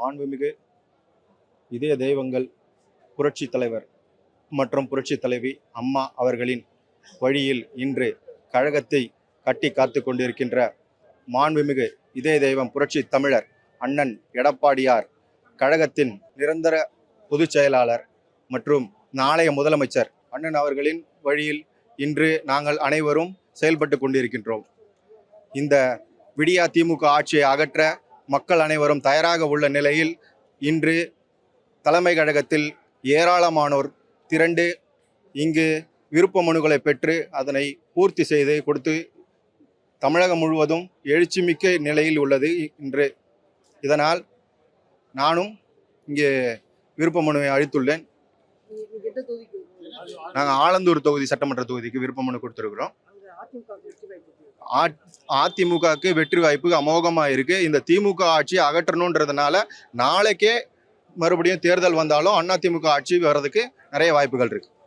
மாண்புமிகு இதய தெய்வங்கள் புரட்சி தலைவர் மற்றும் புரட்சி தலைவி அம்மா அவர்களின் வழியில் இன்று கழகத்தை கட்டி காத்து கொண்டிருக்கின்ற மாண்புமிகு இதய தெய்வம் புரட்சி தமிழர் அண்ணன் எடப்பாடியார் கழகத்தின் நிரந்தர பொதுச் செயலாளர் மற்றும் நாளைய முதலமைச்சர் அண்ணன் அவர்களின் வழியில் இன்று நாங்கள் அனைவரும் செயல்பட்டு கொண்டிருக்கின்றோம். இந்த விடியா திமுக ஆட்சியை அகற்ற மக்கள் அனைவரும் தயாராக உள்ள நிலையில் இன்று தலைமை கழகத்தில் ஏராளமானோர் திரண்டு இங்கு விருப்ப மனுக்களை பெற்று அதனை பூர்த்தி செய்து கொடுத்து தமிழகம் முழுவதும் எழுச்சிமிக்க நிலையில் உள்ளது இன்று. இதனால் நானும் இங்கே விருப்ப மனுவை அளித்துள்ளேன். தொகுதிக்கு நாங்கள் ஆலந்தூர் தொகுதி சட்டமன்ற தொகுதிக்கு விருப்ப மனு கொடுத்துருக்குறோம் வெற்றி வாய்ப்பு அதிமுகவுக்கு வெற்றி வாய்ப்பு அமோகமாக இருக்குது இந்த திமுக ஆட்சியை அகற்றணுன்றதுனால நாளைக்கே மறுபடியும் தேர்தல் வந்தாலும் அதிமுக ஆட்சி வர்றதுக்கு நிறைய வாய்ப்புகள் இருக்குது